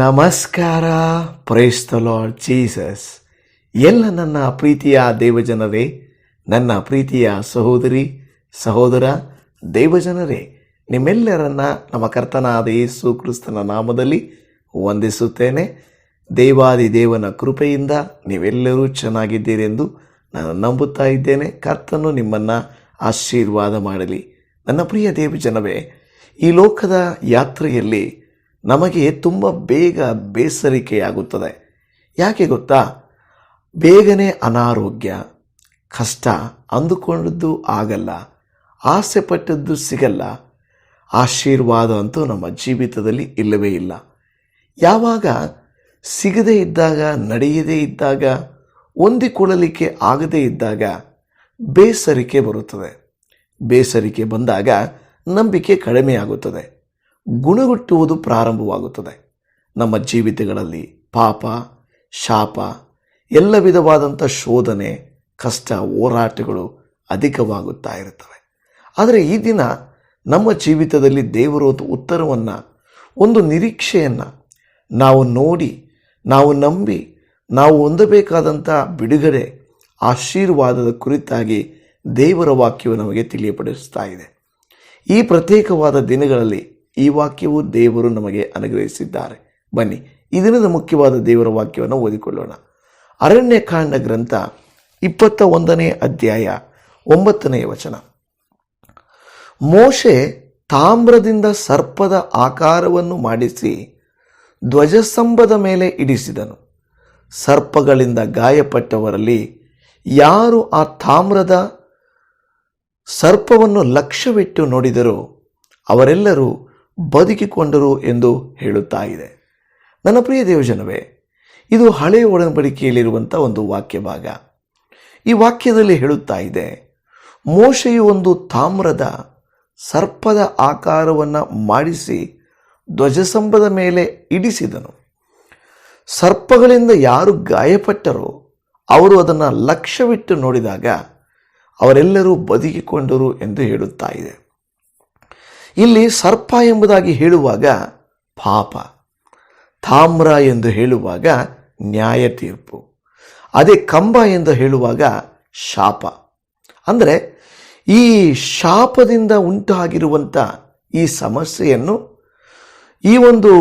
ನಮಸ್ಕಾರ. The lord Jesus ಎಲ್ಲ ನನ್ನ ಪ್ರೀತಿಯ ದೇವಜನರೇ, ನನ್ನ ಪ್ರೀತಿಯ ಸಹೋದರಿ, ಸಹೋದರ, ದೇವಜನರೇ, ನಿಮ್ಮೆಲ್ಲರನ್ನ ನಮ್ಮ ಕರ್ತನಾದ ಯೇಸು ಕ್ರಿಸ್ತನ ನಾಮದಲ್ಲಿ ವಂದಿಸುತ್ತೇನೆ. ದೇವಾದಿ ದೇವನ ಕೃಪೆಯಿಂದ ನೀವೆಲ್ಲರೂ ಚೆನ್ನಾಗಿದ್ದೀರೆಂದು ನಾನು ನಂಬುತ್ತಾ ಇದ್ದೇನೆ. ಕರ್ತನು ನಿಮ್ಮನ್ನು ಆಶೀರ್ವಾದ ಮಾಡಲಿ. ನನ್ನ ಪ್ರಿಯ ದೇವಜನವೇ, ಈ ಲೋಕದ ಯಾತ್ರೆಯಲ್ಲಿ ನಮಗೆ ತುಂಬ ಬೇಗ ಬೇಸರಿಕೆಯಾಗುತ್ತದೆ. ಯಾಕೆ ಗೊತ್ತಾ? ಬೇಗನೆ ಅನಾರೋಗ್ಯ, ಕಷ್ಟ ಅಂದುಕೊಂಡದ್ದು ಆಗಲ್ಲ, ಆಸೆ ಪಟ್ಟದ್ದು ಸಿಗಲ್ಲ, ಆಶೀರ್ವಾದ ಅಂತೂ ನಮ್ಮ ಜೀವಿತದಲ್ಲಿ ಇಲ್ಲವೇ ಇಲ್ಲ. ಯಾವಾಗ ಸಿಗದೇ ಇದ್ದಾಗ, ನಡೆಯದೇ ಇದ್ದಾಗ, ಹೊಂದಿಕೊಳ್ಳಲಿಕ್ಕೆ ಆಗದೇ ಇದ್ದಾಗ ಬೇಸರಿಕೆ ಬರುತ್ತದೆ. ಬೇಸರಿಕೆ ಬಂದಾಗ ನಂಬಿಕೆ ಕಡಿಮೆಯಾಗುತ್ತದೆ. ಗುಣಗುಟ್ಟುವುದು ಪ್ರಾರಂಭವಾಗುತ್ತದೆ. ನಮ್ಮ ಜೀವಿತಗಳಲ್ಲಿ ಪಾಪ, ಶಾಪ, ಎಲ್ಲ ವಿಧವಾದಂಥ ಶೋಧನೆ, ಕಷ್ಟ, ಹೋರಾಟಗಳು ಅಧಿಕವಾಗುತ್ತಾ ಇರುತ್ತವೆ. ಆದರೆ ಈ ದಿನ ನಮ್ಮ ಜೀವಿತದಲ್ಲಿ ದೇವರು ಉತ್ತರವನ್ನು, ಒಂದು ನಿರೀಕ್ಷೆಯನ್ನು ನಾವು ನೋಡಿ, ನಾವು ನಂಬಿ, ನಾವು ಹೊಂದಬೇಕಾದಂಥ ಬಿಡುಗಡೆ, ಆಶೀರ್ವಾದದ ಕುರಿತಾಗಿ ದೇವರ ವಾಕ್ಯವು ನಮಗೆ ತಿಳಿಯಪಡಿಸ್ತಾ ಇದೆ. ಈ ಪ್ರತ್ಯೇಕವಾದ ದಿನಗಳಲ್ಲಿ ಈ ವಾಕ್ಯವು ದೇವರು ನಮಗೆ ಅನುಗ್ರಹಿಸಿದ್ದಾರೆ. ಬನ್ನಿ ಈ ಮುಖ್ಯವಾದ ದೇವರ ವಾಕ್ಯವನ್ನು ಓದಿಕೊಳ್ಳೋಣ. ಅರಣ್ಯಕಾಂಡ ಗ್ರಂಥ ಇಪ್ಪತ್ತ ಒಂದನೇ ಅಧ್ಯಾಯ ಒಂಬತ್ತನೆಯ ವಚನ. ಮೋಶೆ ತಾಮ್ರದಿಂದ ಸರ್ಪದ ಆಕಾರವನ್ನು ಮಾಡಿಸಿ ಧ್ವಜಸ್ತಂಭದ ಮೇಲೆ ಇಡಿಸಿದನು. ಸರ್ಪಗಳಿಂದ ಗಾಯಪಟ್ಟವರಲ್ಲಿ ಯಾರು ಆ ತಾಮ್ರದ ಸರ್ಪವನ್ನು ಲಕ್ಷ್ಯವಿಟ್ಟು ನೋಡಿದರೋ ಅವರೆಲ್ಲರೂ ಬದುಕಿಕೊಂಡರು ಎಂದು ಹೇಳುತ್ತಾ ಇದೆ. ನನ್ನ ಪ್ರಿಯ ದೇವಜನವೇ, ಇದು ಹಳೆಯ ಒಡಂಬಡಿಕೆಯಲ್ಲಿರುವಂಥ ಒಂದು ವಾಕ್ಯ ಭಾಗ ಈ ವಾಕ್ಯದಲ್ಲಿ ಹೇಳುತ್ತಾ ಇದೆ, ಮೋಶೆಯು ಒಂದು ತಾಮ್ರದ ಸರ್ಪದ ಆಕಾರವನ್ನು ಮಾಡಿಸಿ ಧ್ವಜಸಂಬದ ಮೇಲೆ ಇಡಿಸಿದನು. ಸರ್ಪಗಳಿಂದ ಯಾರು ಗಾಯಪಟ್ಟರೋ ಅವರು ಅದನ್ನು ಲಕ್ಷ್ಯವಿಟ್ಟು ನೋಡಿದಾಗ ಅವರೆಲ್ಲರೂ ಬದುಕಿಕೊಂಡರು ಎಂದು ಹೇಳುತ್ತಾ ಇದೆ. ಇಲ್ಲಿ ಸರ್ಪ ಎಂಬುದಾಗಿ ಹೇಳುವಾಗ ಪಾಪ, ತಾಮ್ರ ಎಂದು ಹೇಳುವಾಗ ನ್ಯಾಯ ತೀರ್ಪು, ಅದೇ ಕಂಬ ಎಂದು ಹೇಳುವಾಗ ಶಾಪ. ಅಂದರೆ ಈ ಶಾಪದಿಂದ ಉಂಟಾಗಿರುವಂಥ ಈ ಸಮಸ್ಯೆಯನ್ನು, ಈ ಒಂದು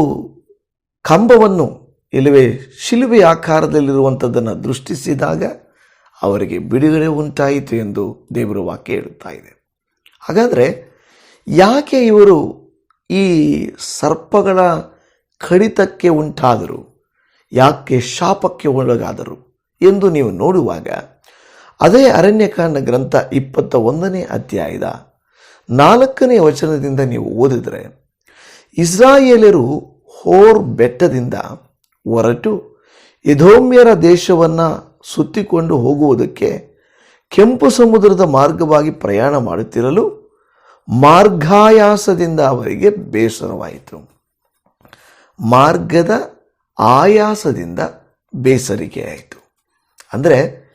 ಕಂಬವನ್ನು ಇಲ್ಲವೇ ಶಿಲುಬೆ ಆಕಾರದಲ್ಲಿರುವಂಥದ್ದನ್ನು ದೃಷ್ಟಿಸಿದಾಗ ಅವರಿಗೆ ಬಿಡುಗಡೆ ಉಂಟಾಯಿತು ಎಂದು ದೇವರ ವಾಕ್ಯ ಹೇಳುತ್ತಾ ಇದೆ. ಹಾಗಾದರೆ ಯಾಕೆ ಇವರು ಈ ಸರ್ಪಗಳ ಕಡಿತಕ್ಕೆ ಉಂಟಾದರು? ಯಾಕೆ ಶಾಪಕ್ಕೆ ಒಳಗಾದರು ಎಂದು ನೀವು ನೋಡುವಾಗ ಅದೇ ಅರಣ್ಯಕಾಂಡ ಗ್ರಂಥ ಇಪ್ಪತ್ತ ಒಂದನೇ ಅಧ್ಯಾಯದ ನಾಲ್ಕನೇ ವಚನದಿಂದ ನೀವು ಓದಿದರೆ ಇಸ್ರಾಯೇಲರು ಹೋರ್ ಬೆಟ್ಟದಿಂದ ಹೊರಟು ಯಧೋಮ್ಯರ ದೇಶವನ್ನು ಸುತ್ತಿಕೊಂಡು ಹೋಗುವುದಕ್ಕೆ ಕೆಂಪು ಸಮುದ್ರದ ಮಾರ್ಗವಾಗಿ ಪ್ರಯಾಣ ಮಾಡುತ್ತಿರಲು ಮಾರ್ಗಾಯಾಸದಿಂದ ಅವರಿಗೆ ಬೇಸರವಾಯಿತು. ಮಾರ್ಗದ ಆಯಾಸದಿಂದ ಬೇಸರಿಕೆಯಾಯಿತು ಅಂದರೆ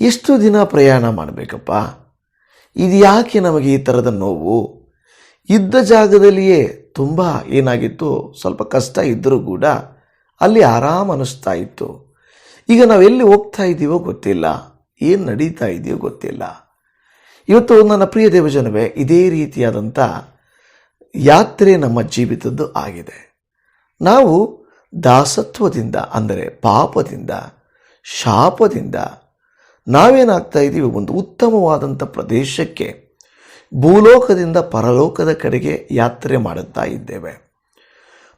ಎಷ್ಟು ದಿನ ಪ್ರಯಾಣ ಮಾಡಬೇಕಪ್ಪ? ಇದು ಯಾಕೆ ನಮಗೆ ಈ ಥರದ ನೋವು? ಇದ್ದ ಜಾಗದಲ್ಲಿಯೇ ತುಂಬ ಏನಾಗಿತ್ತು? ಸ್ವಲ್ಪ ಕಷ್ಟ ಇದ್ದರೂ ಕೂಡ ಅಲ್ಲಿ ಆರಾಮ ಅನ್ನಿಸ್ತಾ ಇತ್ತು. ಈಗ ನಾವೆಲ್ಲಿ ಹೋಗ್ತಾ ಇದ್ದೀವೋ ಗೊತ್ತಿಲ್ಲ. ಏನು ನಡೀತಾ ಇದೆಯೋ ಗೊತ್ತಿಲ್ಲ. ಇವತ್ತು ನನ್ನ ಪ್ರಿಯ ದೇವಜನವೇ, ಇದೇ ರೀತಿಯಾದಂಥ ಯಾತ್ರೆ ನಮ್ಮ ಜೀವಿತದ್ದು ಆಗಿದೆ. ನಾವು ದಾಸತ್ವದಿಂದ, ಅಂದರೆ ಪಾಪದಿಂದ, ಶಾಪದಿಂದ ನಾವೇನಾಗ್ತಾ ಇದ್ದೀವಿ ಒಂದು ಉತ್ತಮವಾದಂಥ ಪ್ರದೇಶಕ್ಕೆ, ಭೂಲೋಕದಿಂದ ಪರಲೋಕದ ಕಡೆಗೆ ಯಾತ್ರೆ ಮಾಡುತ್ತಾ ಇದ್ದೇವೆ.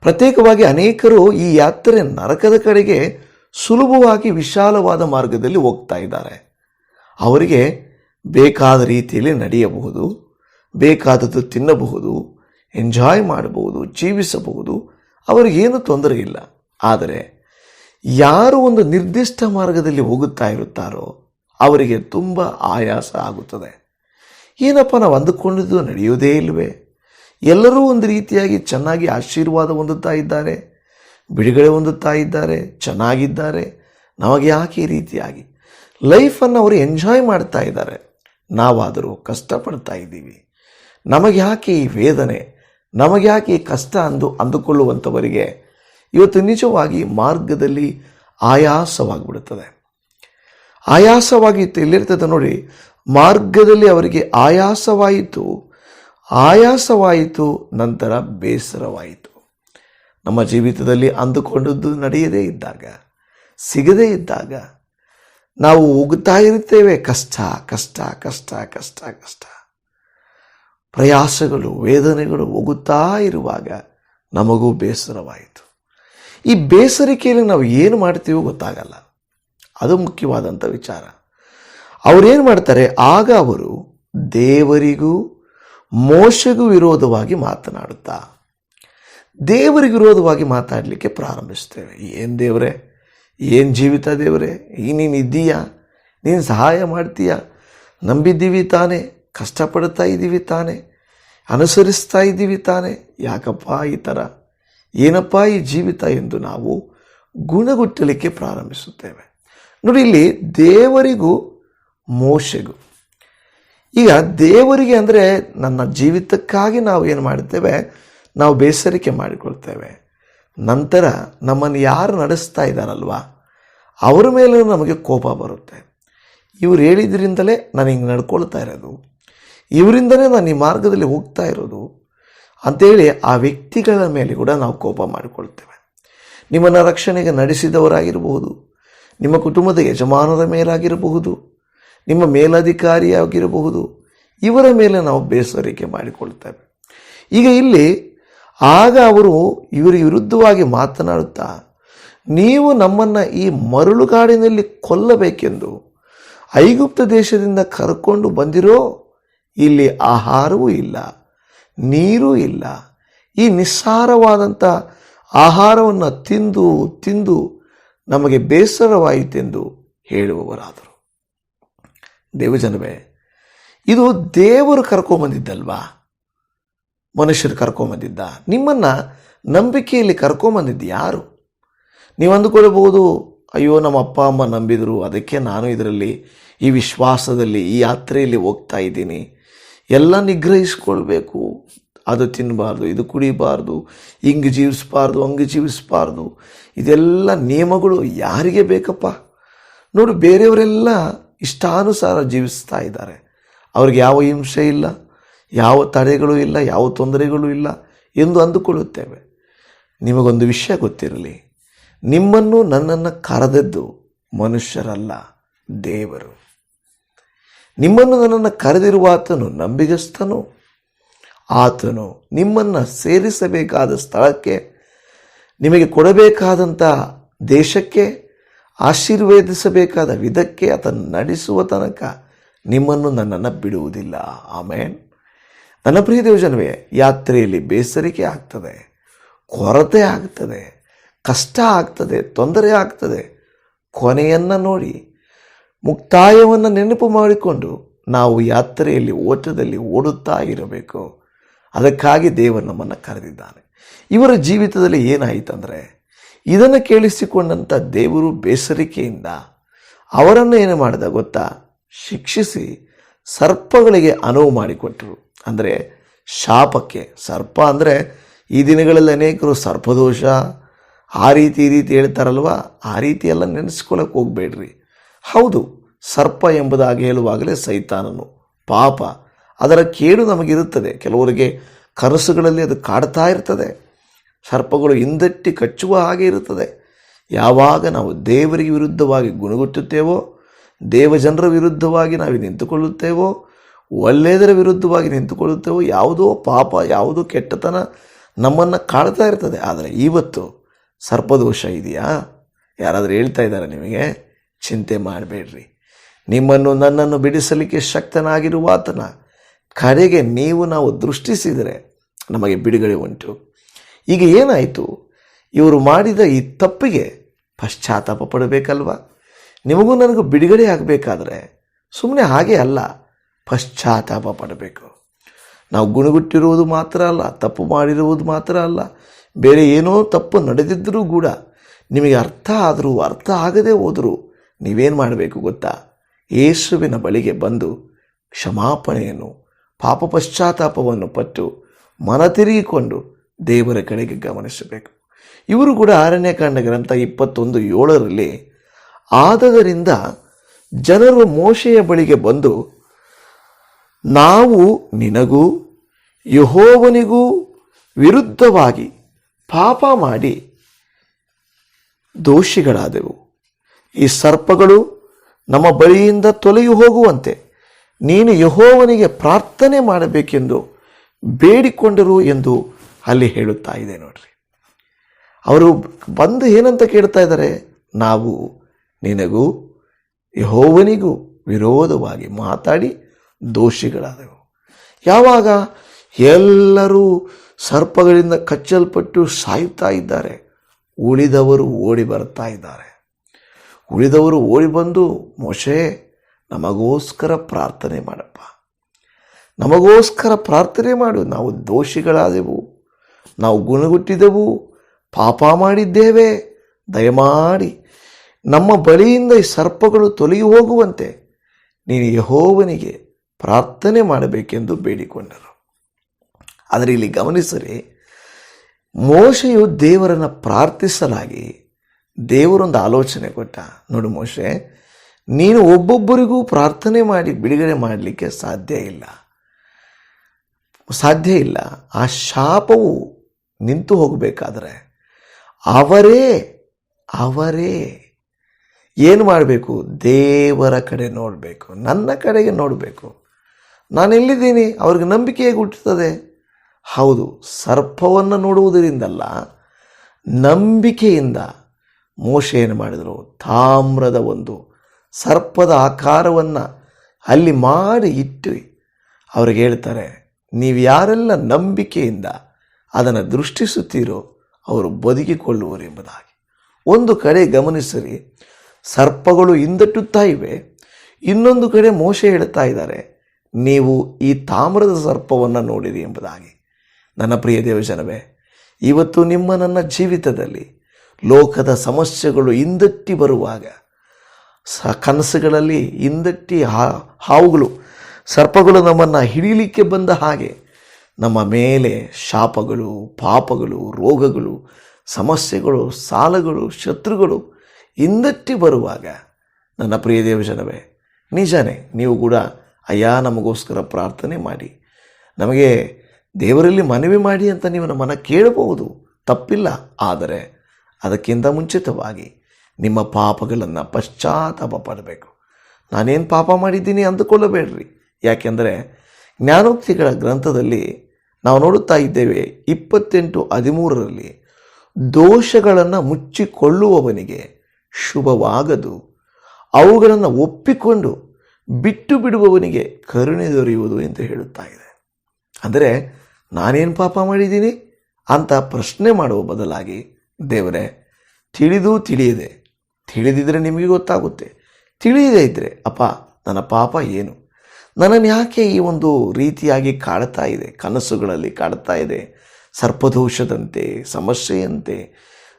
ಪ್ರತ್ಯೇಕವಾಗಿ ಅನೇಕರು ಈ ಯಾತ್ರೆ ನರಕದ ಕಡೆಗೆ ಸುಲಭವಾಗಿ ವಿಶಾಲವಾದ ಮಾರ್ಗದಲ್ಲಿ ಹೋಗ್ತಾ ಇದ್ದಾರೆ. ಅವರಿಗೆ ಬೇಕಾದ ರೀತಿಯಲ್ಲಿ ನಡೆಯಬಹುದು, ಬೇಕಾದದ್ದು ತಿನ್ನಬಹುದು ಎಂಜಾಯ್ ಮಾಡಬಹುದು, ಜೀವಿಸಬಹುದು. ಅವರಿಗೇನು ತೊಂದರೆ ಇಲ್ಲ. ಆದರೆ ಯಾರು ಒಂದು ನಿರ್ದಿಷ್ಟ ಮಾರ್ಗದಲ್ಲಿ ಹೋಗುತ್ತಾ ಇರುತ್ತಾರೋ ಅವರಿಗೆ ತುಂಬ ಆಯಾಸ ಆಗುತ್ತದೆ. ಏನಪ್ಪ ನಾವು ಅಂದುಕೊಂಡಿದ್ದು ನಡೆಯುವುದೇ ಇಲ್ಲವೇ ಎಲ್ಲರೂ ಒಂದು ರೀತಿಯಾಗಿ ಚೆನ್ನಾಗಿ ಆಶೀರ್ವಾದ ಹೊಂದುತ್ತಾ ಇದ್ದಾರೆ, ಬಿಡುಗಡೆ ಹೊಂದುತ್ತಾ ಇದ್ದಾರೆ, ಚೆನ್ನಾಗಿದ್ದಾರೆ. ನಮಗೆ ಯಾಕೆ ಈ ರೀತಿಯಾಗಿ? ಲೈಫನ್ನು ಅವರು ಎಂಜಾಯ್ ಮಾಡ್ತಾ ಇದ್ದಾರೆ. ನಾವಾದರೂ ಕಷ್ಟಪಡ್ತಾ ಇದ್ದೀವಿ. ನಮಗೆ ಯಾಕೆ ಈ ವೇದನೆ? ನಮಗೆ ಯಾಕೆ ಈ ಕಷ್ಟ ಅಂದು ಅಂದುಕೊಳ್ಳುವಂಥವರಿಗೆ ಇವತ್ತು ನಿಜವಾಗಿ ಮಾರ್ಗದಲ್ಲಿ ಆಯಾಸವಾಗಿಬಿಡುತ್ತದೆ. ಆಯಾಸವಾಗಿತ್ತು, ಎಲ್ಲಿರ್ತದೆ ನೋಡಿ? ಮಾರ್ಗದಲ್ಲಿ ಅವರಿಗೆ ಆಯಾಸವಾಯಿತು. ಆಯಾಸವಾಯಿತು, ನಂತರ ಬೇಸರವಾಯಿತು. ನಮ್ಮ ಜೀವಿತದಲ್ಲಿ ಅಂದುಕೊಂಡದ್ದು ನಡೆಯದೇ ಇದ್ದಾಗ, ಸಿಗದೇ ಇದ್ದಾಗ ನಾವು ಉಗ್ತಾ ಇರುತ್ತೇವೆ. ಕಷ್ಟ ಕಷ್ಟ ಕಷ್ಟ ಕಷ್ಟ ಕಷ್ಟ. ಪ್ರಯಾಸಗಳು, ವೇದನೆಗಳು ಹೋಗುತ್ತಾ ಇರುವಾಗ ನಮಗೂ ಬೇಸರವಾಯಿತು. ಈ ಬೇಸರಿಕೆಯಲ್ಲಿ ನಾವು ಏನು ಮಾಡ್ತೀವೋ ಗೊತ್ತಾಗಲ್ಲ. ಅದು ಮುಖ್ಯವಾದಂಥ ವಿಚಾರ. ಅವರೇನು ಮಾಡ್ತಾರೆ? ಆಗ ಅವರು ದೇವರಿಗೂ, ಮೋಶಗೂ ವಿರೋಧವಾಗಿ ಮಾತನಾಡುತ್ತಾ, ದೇವರಿಗೆ ವಿರೋಧವಾಗಿ ಮಾತಾಡಲಿಕ್ಕೆ ಪ್ರಾರಂಭಿಸ್ತೇವೆ ಏನು ದೇವರೇ? ಏನು ಜೀವಿತ ದೇವರೇ? ಈ ನೀನು ಇದ್ದೀಯಾ? ನೀನು ಸಹಾಯ ಮಾಡ್ತೀಯ? ನಂಬಿದ್ದೀವಿ ತಾನೇ, ಕಷ್ಟಪಡ್ತಾ ಇದ್ದೀವಿ ತಾನೇ, ಅನುಸರಿಸ್ತಾ ಇದ್ದೀವಿ ತಾನೇ. ಯಾಕಪ್ಪ ಈ ಥರ ಏನಪ್ಪ ಈ ಜೀವಿತ ಎಂದು ನಾವು ಗುಣಗುಟ್ಟಲಿಕ್ಕೆ ಪ್ರಾರಂಭಿಸುತ್ತೇವೆ. ನೋಡಿ, ಇಲ್ಲಿ ದೇವರಿಗೂ ಮೋಶೆಗೂ. ಈಗ ದೇವರಿಗೆ ಅಂದರೆ ನನ್ನ ಜೀವಿತಕ್ಕಾಗಿ ನಾವು ಏನು ಮಾಡುತ್ತೇವೆ? ನಾವು ಬೇಸರಿಕೆ ಮಾಡಿಕೊಳ್ತೇವೆ. ನಂತರ ನಮ್ಮನ್ನು ಯಾರು ನಡೆಸ್ತಾ ಇದ್ದಾರಲ್ವಾ ಅವರ ಮೇಲೆ ನಮಗೆ ಕೋಪ ಬರುತ್ತೆ. ಇವ್ರು ಹೇಳಿದ್ರಿಂದಲೇ ನಾನು ಹಿಂಗೆ ನಡ್ಕೊಳ್ತಾ ಇರೋದು. ಇವರಿಂದಲೇ ನಾನು ಈ ಮಾರ್ಗದಲ್ಲಿ ಹೋಗ್ತಾ ಇರೋದು. ಅಂಥೇಳಿ ಆ ವ್ಯಕ್ತಿಗಳ ಮೇಲೆ ಕೂಡ ನಾವು ಕೋಪ ಮಾಡಿಕೊಳ್ತೇವೆ. ನಿಮ್ಮನ್ನು ರಕ್ಷಣೆಗೆ ನಡೆಸಿದವರಾಗಿರಬಹುದು. ನಿಮ್ಮ ಕುಟುಂಬದ ಯಜಮಾನರ ಮೇಲಾಗಿರಬಹುದು. ನಿಮ್ಮ ಮೇಲಧಿಕಾರಿಯಾಗಿರಬಹುದು. ಇವರ ಮೇಲೆ ನಾವು ಬೇಸರಿಕೆ ಮಾಡಿಕೊಳ್ತೇವೆ. ಈಗ ಇಲ್ಲಿ ಆಗ ಅವರು ಇವರ ವಿರುದ್ಧವಾಗಿ ಮಾತನಾಡುತ್ತಾ ನೀವು ನಮ್ಮನ್ನು ಈ ಮರಳುಗಾಡಿನಲ್ಲಿ ಕೊಲ್ಲಬೇಕೆಂದು ಐಗುಪ್ತ ದೇಶದಿಂದ ಕರ್ಕೊಂಡು ಬಂದಿರೋ, ಇಲ್ಲಿ ಆಹಾರವೂ ಇಲ್ಲ, ನೀರೂ ಇಲ್ಲ. ಈ ನಿಸ್ಸಾರವಾದಂಥ ಆಹಾರವನ್ನು ತಿಂದು ತಿಂದು ನಮಗೆ ಬೇಸರವಾಯಿತೆಂದು ಹೇಳುವವರಾದರು. ದೇವಜನವೇ ಇದು ದೇವರು ಕರ್ಕೊಂಬಂದಿದ್ದಲ್ವಾ? ಮನುಷ್ಯರು ಕರ್ಕೊಂಬಂದಿದ್ದ, ನಿಮ್ಮನ್ನು ನಂಬಿಕೆಯಲ್ಲಿ ಕರ್ಕೊಂಬಂದಿದ್ದು ಯಾರು? ನೀವು ಅಂದುಕೊಳ್ಳಬಹುದು, ಅಯ್ಯೋ, ನಮ್ಮ ಅಪ್ಪ, ಅಮ್ಮ ನಂಬಿದರು. ಅದಕ್ಕೆ ನಾನು ಇದರಲ್ಲಿ, ಈ ವಿಶ್ವಾಸದಲ್ಲಿ, ಈ ಯಾತ್ರೆಯಲ್ಲಿ ಹೋಗ್ತಾ ಇದ್ದೀನಿ. ಎಲ್ಲ ನಿಗ್ರಹಿಸ್ಕೊಳ್ಬೇಕು. ಅದು ತಿನ್ನಬಾರ್ದು, ಇದು ಕುಡಿಬಾರ್ದು, ಹಿಂಗೆ ಜೀವಿಸಬಾರ್ದು, ಹಂಗೆ ಜೀವಿಸಬಾರ್ದು. ಇದೆಲ್ಲ ನಿಯಮಗಳು ಯಾರಿಗೆ ಬೇಕಪ್ಪ? ನೋಡಿ, ಬೇರೆಯವರೆಲ್ಲ ಇಷ್ಟಾನುಸಾರ ಜೀವಿಸ್ತಾ ಇದ್ದಾರೆ. ಅವ್ರಿಗೆ ಯಾವ ಹಿಂಸೆ ಇಲ್ಲ, ಯಾವ ತಡೆಗಳು ಇಲ್ಲ, ಯಾವ ತೊಂದರೆಗಳು ಇಲ್ಲ ಎಂದು ಅಂದುಕೊಳ್ಳುತ್ತೇವೆ. ನಿಮಗೊಂದು ವಿಷಯ ಗೊತ್ತಿರಲಿ. ನಿಮ್ಮನ್ನು ನನ್ನನ್ನು ಕರೆದದ್ದು ಮನುಷ್ಯರಲ್ಲ, ದೇವರು. ನಿಮ್ಮನ್ನು ನನ್ನನ್ನು ಕರೆದಿರುವ ಆತನು ನಂಬಿಗಸ್ತನು. ಆತನು ನಿಮ್ಮನ್ನು ಸೇರಿಸಬೇಕಾದ ಸ್ಥಳಕ್ಕೆ, ನಿಮಗೆ ಕೊಡಬೇಕಾದಂಥ ದೇಶಕ್ಕೆ, ಆಶೀರ್ವೇದಿಸಬೇಕಾದ ವಿಧಕ್ಕೆ ಅದನ್ನು ನಡೆಸುವ ತನಕ ನಿಮ್ಮನ್ನು ನನ್ನನ್ನು ಬಿಡುವುದಿಲ್ಲ. ಆಮೇನ್. ನನ್ನ ಪ್ರಿಯ ದೇವಜನವೇ, ಯಾತ್ರೆಯಲ್ಲಿ ಬೇಸರಿಕೆ ಆಗ್ತದೆ, ಕೊರತೆ ಆಗ್ತದೆ ಕಷ್ಟ ಆಗ್ತದೆ, ತೊಂದರೆ ಆಗ್ತದೆ. ಕೊನೆಯನ್ನು ನೋಡಿ, ಮುಕ್ತಾಯವನ್ನು ನೆನಪು ಮಾಡಿಕೊಂಡು ನಾವು ಯಾತ್ರೆಯಲ್ಲಿ, ಓಟದಲ್ಲಿ ಓಡುತ್ತಾ ಇರಬೇಕು. ಅದಕ್ಕಾಗಿ ದೇವ ನಮ್ಮನ್ನು ಕರೆದಿದ್ದಾನೆ. ಇವರ ಜೀವಿತದಲ್ಲಿ ಏನಾಯಿತಂದರೆ, ಇದನ್ನು ಕೇಳಿಸಿಕೊಂಡಂಥ ದೇವರು ಬೇಸರಿಕೆಯಿಂದ ಅವರನ್ನು ಏನು ಮಾಡಿದ ಗೊತ್ತಾ? ಶಿಕ್ಷಿಸಿ ಸರ್ಪಗಳಿಗೆ ಅನುವು ಮಾಡಿಕೊಟ್ಟರು ಅಂದರೆ ಶಾಪಕ್ಕೆ. ಸರ್ಪ ಅಂದರೆ ಈ ದಿನಗಳಲ್ಲಿ ಅನೇಕರು ಸರ್ಪದೋಷ ಆ ರೀತಿ ರೀತಿ ಹೇಳ್ತಾರಲ್ವ? ಆ ರೀತಿ ಎಲ್ಲ ನೆನೆಸ್ಕೊಳ್ಳೋಕೆ ಹೋಗಬೇಡ್ರಿ. ಹೌದು, ಸರ್ಪ ಎಂಬುದಾಗಿ ಹೇಳುವಾಗಲೇ ಸೈತಾನನು. ಪಾಪ, ಅದರ ಕೇಡು ನಮಗಿರುತ್ತದೆ. ಕೆಲವರಿಗೆ ಕನಸುಗಳಲ್ಲಿ ಅದು ಕಾಡ್ತಾ ಇರ್ತದೆ. ಸರ್ಪಗಳು ಹಿಂದಟ್ಟಿ ಕಚ್ಚುವ ಹಾಗೆ ಇರುತ್ತದೆ. ಯಾವಾಗ ನಾವು ದೇವರಿಗೆ ವಿರುದ್ಧವಾಗಿ ಗುಣಗುಟ್ಟುತ್ತೇವೋ, ದೇವಜನರ ವಿರುದ್ಧವಾಗಿ ನಾವು ನಿಂತುಕೊಳ್ಳುತ್ತೇವೋ, ಒಳ್ಳೆಯದರ ವಿರುದ್ಧವಾಗಿ ನಿಂತುಕೊಳ್ಳುತ್ತೇವೋ, ಯಾವುದೋ ಪಾಪ, ಯಾವುದೋ ಕೆಟ್ಟತನ ನಮ್ಮನ್ನು ಕಾಡ್ತಾ ಇರ್ತದೆ. ಆದರೆ ಇವತ್ತು ಸರ್ಪದೋಷ ಇದೆಯಾ? ಯಾರಾದರೂ ಹೇಳ್ತಾ ಇದ್ದಾರೆ ನಿಮಗೆ? ಚಿಂತೆ ಮಾಡಬೇಡ್ರಿ. ನಿಮ್ಮನ್ನು ನನ್ನನ್ನು ಬಿಡಿಸಲಿಕ್ಕೆ ಶಕ್ತನಾಗಿರುವ ಆತನ ಕಡೆಗೆ ನೀವು ನಾವು ದೃಷ್ಟಿಸಿದರೆ ನಮಗೆ ಬಿಡುಗಡೆ ಉಂಟು. ಈಗ ಏನಾಯಿತು? ಇವರು ಮಾಡಿದ ಈ ತಪ್ಪಿಗೆ ಪಶ್ಚಾತ್ತಾಪ ಪಡಬೇಕಲ್ವಾ? ನಿಮಗೂ ನನಗೂ ಬಿಡುಗಡೆ ಆಗಬೇಕಾದ್ರೆ ಸುಮ್ಮನೆ ಹಾಗೆ ಅಲ್ಲ, ಪಶ್ಚಾತ್ತಾಪ ಪಡಬೇಕು. ನಾವು ಗುಣಗುಟ್ಟಿರುವುದು ಮಾತ್ರ ಅಲ್ಲ, ತಪ್ಪು ಮಾಡಿರುವುದು ಮಾತ್ರ ಅಲ್ಲ ಬೇರೆ ಏನೋ ತಪ್ಪು ನಡೆದಿದ್ದರೂ ಕೂಡ ನಿಮಗೆ ಅರ್ಥ ಆದರೂ, ಅರ್ಥ ಆಗದೆ ಹೋದರೂ ನೀವೇನು ಮಾಡಬೇಕು ಗೊತ್ತಾ? ಯೇಸುವಿನ ಬಳಿಗೆ ಬಂದು ಕ್ಷಮಾಪಣೆಯನ್ನು ಪಾಪ ಪಶ್ಚಾತ್ತಾಪವನ್ನು ಪಟ್ಟು ಮನ ತಿರುಗಿಕೊಂಡು ದೇವರ ಕಡೆಗೆ ಗಮನಿಸಬೇಕು. ಇವರು ಕೂಡ ಆರನೇ ಕಾಂಡ ಗ್ರಂಥ ಇಪ್ಪತ್ತೊಂದು ಏಳರಲ್ಲಿ, ಆದದರಿಂದ ಜನರು ಮೋಶೆಯ ಬಳಿಗೆ ಬಂದು, ನಾವು ನಿನಗೂ ಯಹೋವನಿಗೂ ವಿರುದ್ಧವಾಗಿ ಪಾಪ ಮಾಡಿ ದೋಷಿಗಳಾದೆವು. ಈ ಸರ್ಪಗಳು ನಮ್ಮ ಬಳಿಯಿಂದ ತೊಲೆಯು ಹೋಗುವಂತೆ ನೀನು ಯಹೋವನಿಗೆ ಪ್ರಾರ್ಥನೆ ಮಾಡಬೇಕೆಂದು ಬೇಡಿಕೊಂಡರು ಎಂದು ಅಲ್ಲಿ ಹೇಳುತ್ತಾ ಇದೆ ನೋಡ್ರಿ. ಅವರು ಬಂದು ಏನಂತ ಕೇಳ್ತಾ ಇದ್ದಾರೆ? ನಾವು ನಿನಗೂ ಯಹೋವನಿಗೂ ವಿರೋಧವಾಗಿ ಮಾತಾಡಿ ದೋಷಿಗಳಾದೆವು. ಯಾವಾಗ? ಎಲ್ಲರೂ ಸರ್ಪಗಳಿಂದ ಕಚ್ಚಲ್ಪಟ್ಟು ಸಾಯುತ್ತಾ ಇದ್ದಾರೆ. ಉಳಿದವರು ಓಡಿ ಬರ್ತಾ ಇದ್ದಾರೆ. ಉಳಿದವರು ಓಡಿ ಬಂದು, ಮೋಶೆ, ನಮಗೋಸ್ಕರ ಪ್ರಾರ್ಥನೆ ಮಾಡಪ್ಪ. ನಮಗೋಸ್ಕರ ಪ್ರಾರ್ಥನೆ ಮಾಡು. ನಾವು ದೋಷಿಗಳಾದೆವು. ನಾವು ಗುಣಗುಟ್ಟಿದೆವು. ಪಾಪ ಮಾಡಿದ್ದೇವೆ. ದಯಮಾಡಿ ನಮ್ಮ ಬಳಿಯಿಂದ ಈ ಸರ್ಪಗಳು ತೊಲಗಿ ಹೋಗುವಂತೆ ನೀನು ಯಹೋವನಿಗೆ ಪ್ರಾರ್ಥನೆ ಮಾಡಬೇಕೆಂದು ಬೇಡಿಕೊಂಡರು. ಆದರೆ ಇಲ್ಲಿ ಗಮನಿಸಿರಿ, ಮೋಶೆಯು ದೇವರನ್ನು ಪ್ರಾರ್ಥಿಸಲಾಗಿ ದೇವರೊಂದು ಆಲೋಚನೆ ಕೊಟ್ಟ. ನೋಡು ಮೋಶೆ, ನೀನು ಒಬ್ಬೊಬ್ಬರಿಗೂ ಪ್ರಾರ್ಥನೆ ಮಾಡಿ ಬಿಡುಗಡೆ ಮಾಡಲಿಕ್ಕೆ ಸಾಧ್ಯ ಇಲ್ಲ. ಸಾಧ್ಯ ಇಲ್ಲ. ಆ ಶಾಪವು ನಿಂತು ಹೋಗಬೇಕಾದ್ರೆ ಅವರೇ ಅವರೇ ಏನು ಮಾಡಬೇಕು? ದೇವರ ಕಡೆ ನೋಡಬೇಕು. ನನ್ನ ಕಡೆಗೆ ನೋಡಬೇಕು. ನಾನು ಎಲ್ಲಿದ್ದೀನಿ ಅವ್ರಿಗೆ ನಂಬಿಕೆ ಹೇಗೆ ಹುಟ್ಟುತ್ತದೆ? ಹೌದು, ಸರ್ಪವನ್ನು ನೋಡುವುದರಿಂದಲ್ಲ, ನಂಬಿಕೆಯಿಂದ ಮೋಶೆ ಏನು ಮಾಡಿದರು? ತಾಮ್ರದ ಒಂದು ಸರ್ಪದ ಆಕಾರವನ್ನು ಅಲ್ಲಿ ಮಾಡಿ ಇಟ್ಟು ಅವ್ರಿಗೆ ಹೇಳ್ತಾರೆ, ನೀವು ಯಾರೆಲ್ಲ ನಂಬಿಕೆಯಿಂದ ಅದನ್ನು ದೃಷ್ಟಿಸುತ್ತೀರೋ ಅವರು ಬದುಕಿಕೊಳ್ಳುವರು ಎಂಬುದಾಗಿ. ಒಂದು ಕಡೆ ಗಮನಿಸಿರಿ, ಸರ್ಪಗಳು ಹಿಂದಟ್ಟುತ್ತಾ ಇವೆ, ಇನ್ನೊಂದು ಕಡೆ ಮೋಶೆ ಹೇಳ್ತಾ ಇದ್ದಾರೆ, ನೀವು ಈ ತಾಮ್ರದ ಸರ್ಪವನ್ನು ನೋಡಿರಿ ಎಂಬುದಾಗಿ. ನನ್ನ ಪ್ರಿಯ ದೇವಜನವೇ, ಇವತ್ತು ನಿಮ್ಮ ನನ್ನ ಜೀವಿತದಲ್ಲಿ ಲೋಕದ ಸಮಸ್ಯೆಗಳು ಹಿಂದಟ್ಟಿ ಬರುವಾಗ, ಸ ಕನಸುಗಳಲ್ಲಿ ಹಿಂದಟ್ಟಿ ಹಾವುಗಳು, ಸರ್ಪಗಳು ನಮ್ಮನ್ನು ಹಿಡಿಯಲಿಕ್ಕೆ ಬಂದ ಹಾಗೆ ನಮ್ಮ ಮೇಲೆ ಶಾಪಗಳು, ಪಾಪಗಳು, ರೋಗಗಳು, ಸಮಸ್ಯೆಗಳು, ಸಾಲಗಳು, ಶತ್ರುಗಳು ಹಿಂದಟ್ಟಿ ಬರುವಾಗ, ನನ್ನ ಪ್ರಿಯ ದೇವಜನವೇ, ನಿಜಾನೇ ನೀವು ಕೂಡ ಅಯ್ಯ ನಮಗೋಸ್ಕರ ಪ್ರಾರ್ಥನೆ ಮಾಡಿ. ನಮಗೆ ದೇವರಲ್ಲಿ ಮನವಿ ಮಾಡಿ ಅಂತ ನೀವು ಮನ ಕೇಳಬಹುದು. ತಪ್ಪಿಲ್ಲ. ಆದರೆ ಅದಕ್ಕಿಂತ ಮುಂಚಿತವಾಗಿ ನಿಮ್ಮ ಪಾಪಗಳನ್ನು ಪಶ್ಚಾತ್ತಾಪ ಪಡಬೇಕು. ನಾನೇನು ಪಾಪ ಮಾಡಿದ್ದೀನಿ ಅಂದುಕೊಳ್ಳಬೇಡ್ರಿ. ಯಾಕೆಂದರೆ ಜ್ಞಾನೋಕ್ತಿಗಳ ಗ್ರಂಥದಲ್ಲಿ ನಾವು ನೋಡುತ್ತಾ ಇದ್ದೇವೆ, ಇಪ್ಪತ್ತೆಂಟು ಹದಿಮೂರರಲ್ಲಿ ದೋಷಗಳನ್ನು ಮುಚ್ಚಿಕೊಳ್ಳುವವನಿಗೆ ಶುಭವಾಗದು. ಅವುಗಳನ್ನು ಒಪ್ಪಿಕೊಂಡು ಬಿಟ್ಟು ಬಿಡುವವನಿಗೆ ಕರುಣೆ ದೊರೆಯುವುದು ಎಂದು ಹೇಳುತ್ತಾ ಇದೆ. ಅಂದರೆ ನಾನೇನು ಪಾಪ ಮಾಡಿದ್ದೀನಿ? ಅಂತ ಪ್ರಶ್ನೆ ಮಾಡುವ ಬದಲಾಗಿ, ದೇವರೇ, ತಿಳಿದು ತಿಳಿಯದೆ. ತಿಳಿದಿದ್ರೆ ನಿಮಗೆ ಗೊತ್ತಾಗುತ್ತೆ. ತಿಳಿಯದೇ ಇದ್ದರೆ ಅಪ್ಪ, ನನ್ನ ಪಾಪ ಏನು? ನನ್ನನ್ನು ಯಾಕೆ ಈ ಒಂದು ರೀತಿಯಾಗಿ ಕಾಡ್ತಾ ಇದೆ? ಕನಸುಗಳಲ್ಲಿ ಕಾಡ್ತಾ ಇದೆ. ಸರ್ಪದೋಷದಂತೆ, ಸಮಸ್ಯೆಯಂತೆ,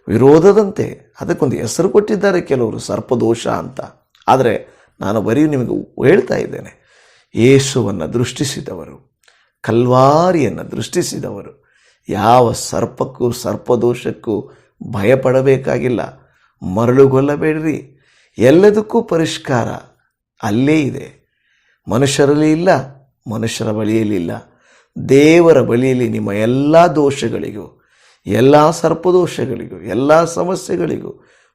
ವಿರೋಧದಂತೆ. ಅದಕ್ಕೊಂದು ಹೆಸರು ಕೊಟ್ಟಿದ್ದಾರೆ ಕೆಲವರು, ಸರ್ಪದೋಷ ಅಂತ. ಆದರೆ, ನಾನು ಬರೀ ನಿಮಗೆ ಹೇಳ್ತಾ ಇದ್ದೇನೆ. ಯೇಸುವನ್ನು ದೃಷ್ಟಿಸಿದವರು. ಕಲ್ವಾರಿಯನ್ನು ದೃಷ್ಟಿಸಿದವರು. ಯಾವ ಸರ್ಪಕ್ಕೂ ಸರ್ಪದೋಷಕ್ಕೂ ಭಯಪಡಬೇಕಾಗಿಲ್ಲ. ಮರಳುಗೊಳ್ಳಬೇಡ್ರಿ ಎಲ್ಲದಕ್ಕೂ ಪರಿಷ್ಕಾರ ಅಲ್ಲೇ ಇದೆ. ಮನುಷ್ಯರಲ್ಲಿ ಇಲ್ಲ, ಮನುಷ್ಯರ ಬಳಿಯಲ್ಲಿ ಇಲ್ಲ. ದೇವರ ಬಳಿಯಲ್ಲಿ ನಿಮ್ಮ ಎಲ್ಲ ದೋಷಗಳಿಗೂ, ಎಲ್ಲ ಸರ್ಪದೋಷಗಳಿಗೂ, ಎಲ್ಲ ಸಮಸ್ಯೆಗಳಿಗೂ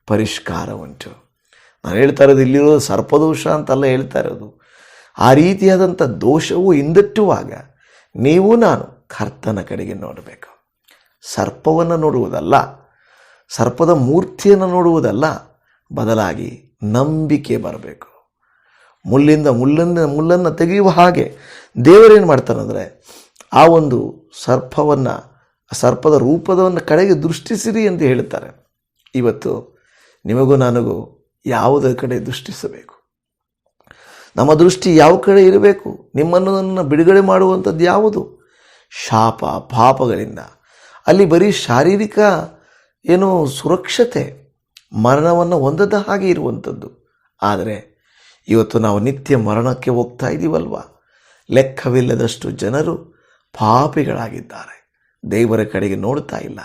ಪರಿಷ್ಕಾರ ಉಂಟು ನಾನು ಹೇಳ್ತಾ ಇರೋದು ಇಲ್ಲಿರೋದು ಸರ್ಪದೋಷ ಅಂತಲ್ಲ ಹೇಳ್ತಾ ಇರೋದು. ಆ ರೀತಿಯಾದಂಥ ದೋಷವು ಹಿಂದಟ್ಟುವಾಗ ನೀವು ನಾನು ಕರ್ತನ ಕಡೆಗೆ ನೋಡಬೇಕು. ಸರ್ಪವನ್ನು ನೋಡುವುದಲ್ಲ, ಸರ್ಪದ ಮೂರ್ತಿಯನ್ನು ನೋಡುವುದಲ್ಲ, ಬದಲಾಗಿ ನಂಬಿಕೆ ಬರಬೇಕು. ಮುಳ್ಳಿಂದ ಮುಳ್ಳನ್ನು ಮುಳ್ಳನ್ನು ತೆಗೆಯುವ ಹಾಗೆ ದೇವರೇನು ಮಾಡ್ತಾನಂದರೆ ಆ ಒಂದು ಸರ್ಪವನ್ನು, ಸರ್ಪದ ರೂಪದವನ್ನು ಕಡೆಗೆ ದೃಷ್ಟಿಸಿರಿ ಎಂದು ಹೇಳುತ್ತಾರೆ ಇವತ್ತು ನಿಮಗೂ ನನಗೂ ಯಾವುದರ ಕಡೆ ದೃಷ್ಟಿಸಬೇಕು. ನಮ್ಮ ದೃಷ್ಟಿ ಯಾವ ಕಡೆ ಇರಬೇಕು? ನಿಮ್ಮನ್ನು ನನ್ನ ಬಿಡುಗಡೆ ಮಾಡುವಂಥದ್ದು ಯಾವುದು? ಶಾಪ, ಪಾಪಗಳಿಂದ. ಅಲ್ಲಿ ಬರೀ ಶಾರೀರಿಕ ಏನು ಸುರಕ್ಷತೆ, ಮರಣವನ್ನು ಹೊಂದದ ಹಾಗೆ ಇರುವಂಥದ್ದು. ಆದರೆ ಇವತ್ತು ನಾವು ನಿತ್ಯ ಮರಣಕ್ಕೆ ಹೋಗ್ತಾ ಇದ್ದೀವಲ್ವ ಲೆಕ್ಕವಿಲ್ಲದಷ್ಟು ಜನರು ಪಾಪಿಗಳಾಗಿದ್ದಾರೆ. ದೇವರ ಕಡೆಗೆ ನೋಡ್ತಾ ಇಲ್ಲ.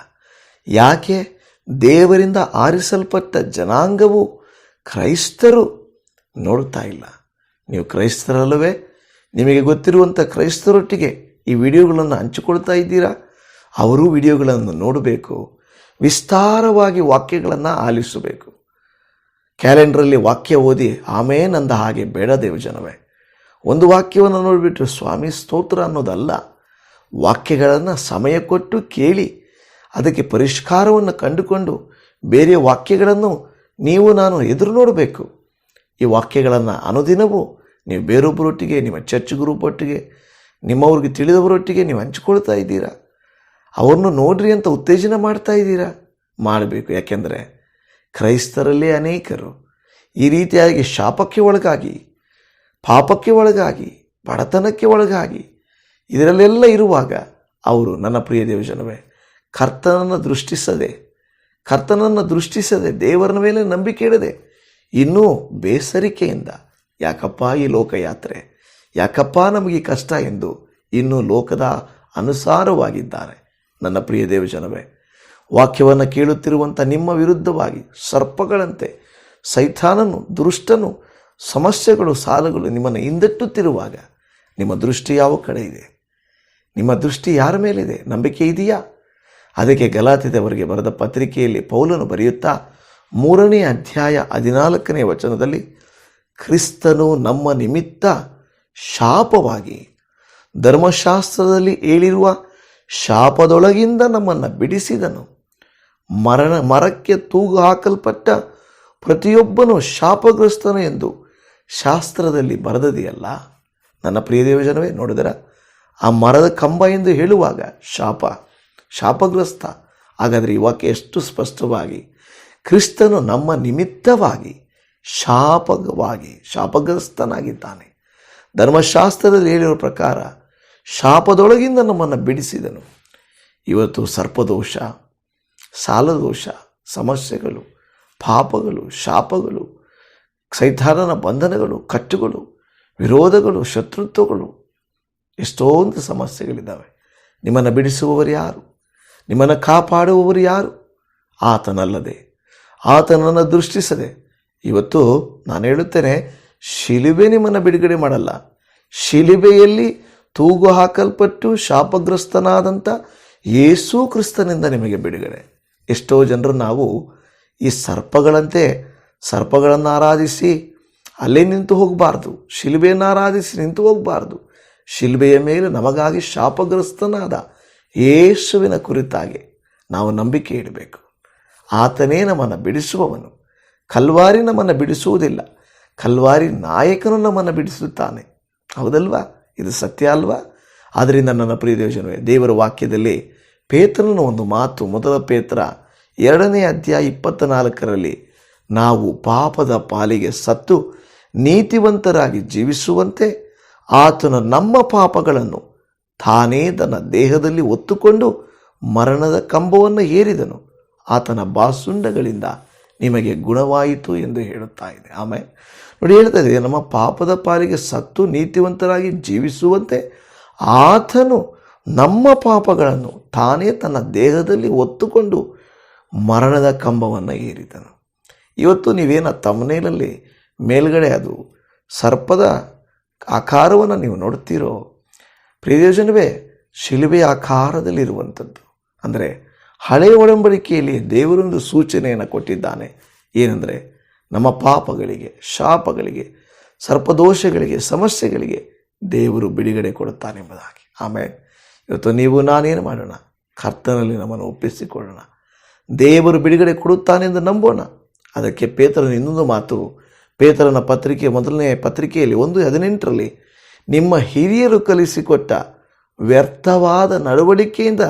ಯಾಕೆ? ದೇವರಿಂದ ಆರಿಸಲ್ಪಟ್ಟ ಜನಾಂಗವು ಕ್ರೈಸ್ತರು ನೋಡ್ತಾ ಇಲ್ಲ. ನೀವು ಕ್ರೈಸ್ತರಲ್ಲವೇ? ನಿಮಗೆ ಗೊತ್ತಿರುವಂಥ ಕ್ರೈಸ್ತರೊಟ್ಟಿಗೆ ಈ ವಿಡಿಯೋಗಳನ್ನು ಹಂಚಿಕೊಳ್ತಾ ಇದ್ದೀರಾ? ಅವರೂ ವಿಡಿಯೋಗಳನ್ನು ನೋಡಬೇಕು. ವಿಸ್ತಾರವಾಗಿ ವಾಕ್ಯಗಳನ್ನು ಆಲಿಸಬೇಕು. ಕ್ಯಾಲೆಂಡ್ರಲ್ಲಿ ವಾಕ್ಯ ಓದಿ ಆಮೇನಂದ ಹಾಗೆ ಬೇಡ ದೇವಜನವೇ ಒಂದು ವಾಕ್ಯವನ್ನು ನೋಡಿಬಿಟ್ಟು ಸ್ವಾಮಿ ಸ್ತೋತ್ರ ಅನ್ನೋದಲ್ಲ. ವಾಕ್ಯಗಳನ್ನು ಸಮಯ ಕೊಟ್ಟು ಕೇಳಿ, ಅದಕ್ಕೆ ಪರಿಷ್ಕಾರವನ್ನು ಕಂಡುಕೊಂಡು ಬೇರೆ ವಾಕ್ಯಗಳನ್ನು ನೀವು ನಾನು ಎದುರು ನೋಡಬೇಕು. ಈ ವಾಕ್ಯಗಳನ್ನು ಅನುದಿನವೂ ನೀವು ಬೇರೊಬ್ಬರೊಟ್ಟಿಗೆ, ನಿಮ್ಮ ಚರ್ಚ್ ಗ್ರೂಪ್ ಒಟ್ಟಿಗೆ ನಿಮ್ಮವ್ರಿಗೆ ತಿಳಿದವರೊಟ್ಟಿಗೆ ನೀವು ಹಂಚಿಕೊಳ್ತಾ ಇದ್ದೀರಾ? ಅವ್ರನ್ನು ನೋಡ್ರಿ ಅಂತ ಉತ್ತೇಜನ ಮಾಡ್ತಾ ಇದ್ದೀರಾ? ಮಾಡಬೇಕು. ಯಾಕೆಂದರೆ ಕ್ರೈಸ್ತರಲ್ಲೇ ಅನೇಕರು ಈ ರೀತಿಯಾಗಿ ಶಾಪಕ್ಕೆ ಒಳಗಾಗಿ, ಪಾಪಕ್ಕೆ ಒಳಗಾಗಿ, ಬಡತನಕ್ಕೆ ಒಳಗಾಗಿ ಇದರಲ್ಲೆಲ್ಲ ಇರುವಾಗ ಅವರು, ನನ್ನ ಪ್ರಿಯ ದೇವಜನವೇ, ಕರ್ತನನ್ನು ದೃಷ್ಟಿಸದೆ ಕರ್ತನನ್ನು ದೃಷ್ಟಿಸದೆ ದೇವರ ಮೇಲೆ ನಂಬಿಕೆ ಇಡದೆ ಇನ್ನೂ ಬೇಸರಿಕೆಯಿಂದ, ಯಾಕಪ್ಪ ಈ ಲೋಕಯಾತ್ರೆ? ಯಾಕಪ್ಪ ನಮಗೆ ಕಷ್ಟ ಎಂದು ಇನ್ನೂ ಲೋಕದ ಅನುಸಾರವಾಗಿದ್ದಾರೆ. ನನ್ನ ಪ್ರಿಯ ದೇವಜನವೇ, ವಾಕ್ಯವನ್ನು ಕೇಳುತ್ತಿರುವಂಥ ನಿಮ್ಮ ವಿರುದ್ಧವಾಗಿ ಸರ್ಪಗಳಂತೆ ಸೈತಾನನು ದುರುಷ್ಟನು ಸಮಸ್ಯೆಗಳು, ಸಾಲಗಳು ನಿಮ್ಮನ್ನು ಹಿಂದಟ್ಟುತ್ತಿರುವಾಗ ನಿಮ್ಮ ದೃಷ್ಟಿ ಯಾವ ಕಡೆ ಇದೆ? ನಿಮ್ಮ ದೃಷ್ಟಿ ಯಾರ ಮೇಲಿದೆ? ನಂಬಿಕೆ ಇದೆಯಾ? ಅದಕ್ಕೆ ಗಲಾತಿದವರಿಗೆ ಬರೆದ ಪತ್ರಿಕೆಯಲ್ಲಿ ಪೌಲನು ಬರೆಯುತ್ತಾ ಮೂರನೇ ಅಧ್ಯಾಯ ಹದಿನಾಲ್ಕನೇ ವಚನದಲ್ಲಿ ಕ್ರಿಸ್ತನು ನಮ್ಮ ನಿಮಿತ್ತ ಶಾಪವಾಗಿ ಧರ್ಮಶಾಸ್ತ್ರದಲ್ಲಿ ಹೇಳಿರುವ ಶಾಪದೊಳಗಿಂದ ನಮ್ಮನ್ನು ಬಿಡಿಸಿದನು. ಮರಣ, ಮರಕ್ಕೆ ತೂಗು ಹಾಕಲ್ಪಟ್ಟ ಪ್ರತಿಯೊಬ್ಬನು ಶಾಪಗ್ರಸ್ತನು ಎಂದು ಶಾಸ್ತ್ರದಲ್ಲಿ ಬರೆದದೆಯಲ್ಲ. ನನ್ನ ಪ್ರಿಯ ದೇವಜನವೇ, ನೋಡಿದರ? ಆ ಮರದ ಕಂಬ ಎಂದು ಹೇಳುವಾಗ ಶಾಪ, ಶಾಪಗ್ರಸ್ತ. ಹಾಗಾದರೆ ಈ ವಾಕ್ಯ ಎಷ್ಟು ಸ್ಪಷ್ಟವಾಗಿ ಕ್ರಿಸ್ತನು ನಮ್ಮ ನಿಮಿತ್ತವಾಗಿ ಶಾಪವಾಗಿ ಶಾಪಗ್ರಸ್ತನಾಗಿದ್ದಾನೆ. ಧರ್ಮಶಾಸ್ತ್ರದಲ್ಲಿ ಹೇಳಿರುವ ಪ್ರಕಾರ ಶಾಪದೊಳಗಿಂದ ನಮ್ಮನ್ನು ಬಿಡಿಸಿದನು. ಇವತ್ತು ಸರ್ಪದೋಷ, ಸಾಲದೋಷ, ಸಮಸ್ಯೆಗಳು, ಪಾಪಗಳು, ಶಾಪಗಳು, ಸೈತಾನನ ಬಂಧನಗಳು, ಕಟ್ಟುಗಳು, ವಿರೋಧಗಳು, ಶತ್ರುತ್ವಗಳು, ಎಷ್ಟೊಂದು ಸಮಸ್ಯೆಗಳಿದ್ದಾವೆ. ನಿಮ್ಮನ್ನು ಬಿಡಿಸುವವರು ಯಾರು? ನಿಮ್ಮನ್ನು ಕಾಪಾಡುವವರು ಯಾರು? ಆತನಲ್ಲದೆ ಆತನನ್ನು ದೃಷ್ಟಿಸದೆ. ಇವತ್ತು ನಾನು ಹೇಳುತ್ತೇನೆ, ಶಿಲುಬೆ ನಿಮ್ಮನ್ನು ಬಿಡುಗಡೆ ಮಾಡಲ್ಲ. ಶಿಲುಬೆಯಲ್ಲಿ ತೂಗು ಹಾಕಲ್ಪಟ್ಟು ಶಾಪಗ್ರಸ್ತನಾದಂಥ ಯೇಸು ಕ್ರಿಸ್ತನಿಂದ ನಿಮಗೆ ಬಿಡುಗಡೆ. ಎಷ್ಟೋ ಜನರು ನಾವು ಈ ಸರ್ಪಗಳಂತೆ ಸರ್ಪಗಳನ್ನು ಆರಾಧಿಸಿ ಅಲ್ಲೇ ನಿಂತು ಹೋಗಬಾರ್ದು. ಶಿಲ್ಬೆಯನ್ನು ಆರಾಧಿಸಿ ನಿಂತು ಹೋಗಬಾರ್ದು. ಶಿಲ್ಬೆಯ ಮೇಲೆ ನಮಗಾಗಿ ಶಾಪಗ್ರಸ್ತನಾದ ಯೇಸುವಿನ ಕುರಿತಾಗಿ ನಾವು ನಂಬಿಕೆ ಇಡಬೇಕು. ಆತನೇ ನಮ್ಮನ್ನು ಬಿಡಿಸುವವನು. ಕಲ್ವಾರಿ ನಮ್ಮನ್ನು ಬಿಡಿಸುವುದಿಲ್ಲ. ಕಲ್ವಾರಿ ನಾಯಕನು ನಮ್ಮನ್ನು ಬಿಡಿಸುತ್ತಾನೆ. ಹೌದಲ್ವಾ? ಇದು ಸತ್ಯ ಅಲ್ವಾ? ಆದ್ದರಿಂದ ನನ್ನ ಪ್ರಿಯ ದೇವಜನವೇ ದೇವರ ವಾಕ್ಯದಲ್ಲಿ ಪೇತ್ರನ ಒಂದು ಮಾತು, ಮೊದಲ ಪೇತ್ರ ಎರಡನೇ ಅಧ್ಯಾಯ ಇಪ್ಪತ್ತ ನಾಲ್ಕರಲ್ಲಿ ನಾವು ಪಾಪದ ಪಾಲಿಗೆ ಸತ್ತು ನೀತಿವಂತರಾಗಿ ಜೀವಿಸುವಂತೆ ಆತನು ನಮ್ಮ ಪಾಪಗಳನ್ನು ತಾನೇ ತನ್ನ ದೇಹದಲ್ಲಿ ಒತ್ತುಕೊಂಡು ಮರಣದ ಕಂಬವನ್ನು ಏರಿದನು. ಆತನ ಬಾಸುಂಡಗಳಿಂದ ನಿಮಗೆ ಗುಣವಾಯಿತು ಎಂದು ಹೇಳುತ್ತಾ ಇದೆ. ಆಮೇಲೆ ನೋಡಿ, ಹೇಳ್ತಾ ಇದೆ, ನಮ್ಮ ಪಾಪದ ಪಾಲಿಗೆ ಸತ್ತು ನೀತಿವಂತರಾಗಿ ಜೀವಿಸುವಂತೆ ಆತನು ನಮ್ಮ ಪಾಪಗಳನ್ನು ತಾನೇ ತನ್ನ ದೇಹದಲ್ಲಿ ಒತ್ತುಕೊಂಡು ಮರಣದ ಕಂಬವನ್ನು ಏರಿದನು. ಇವತ್ತು ನೀವೇನ ತಮ್ಮನೇಲಲ್ಲಿ ಮೇಲ್ಗಡೆ ಅದು ಸರ್ಪದ ಆಕಾರವನ್ನು ನೀವು ನೋಡ್ತೀರೋ? ಪ್ರಯೋಜನವೇ, ಶಿಲುಬೆಯ ಆಕಾರದಲ್ಲಿರುವಂಥದ್ದು. ಅಂದರೆ ಹಳೆಯ ಒಡಂಬಡಿಕೆಯಲ್ಲಿ ದೇವರೊಂದು ಸೂಚನೆಯನ್ನು ಕೊಟ್ಟಿದ್ದಾನೆ. ಏನೆಂದರೆ, ನಮ್ಮ ಪಾಪಗಳಿಗೆ, ಶಾಪಗಳಿಗೆ, ಸರ್ಪದೋಷಗಳಿಗೆ, ಸಮಸ್ಯೆಗಳಿಗೆ ದೇವರು ಬಿಡುಗಡೆ ಕೊಡುತ್ತಾನೆಂಬುದಾಗಿ ಆಮೇಲೆ ಇವತ್ತು ನೀವು, ನಾನೇನು ಮಾಡೋಣ? ಕರ್ತನಲ್ಲಿ ನಮ್ಮನ್ನು ಒಪ್ಪಿಸಿಕೊಳ್ಳೋಣ. ದೇವರು ಬಿಡುಗಡೆ ಕೊಡುತ್ತಾನೆಂದು ನಂಬೋಣ. ಅದಕ್ಕೆ ಪೇತ್ರನ ಇನ್ನೊಂದು ಮಾತು. ಪೇತರನ ಪತ್ರಿಕೆ, ಮೊದಲನೇ ಪತ್ರಿಕೆಯಲ್ಲಿ ಒಂದು, ಹದಿನೆಂಟರಲ್ಲಿ, ನಿಮ್ಮ ಹಿರಿಯರು ಕಲಿಸಿಕೊಟ್ಟ ವ್ಯರ್ಥವಾದ ನಡವಳಿಕೆಯಿಂದ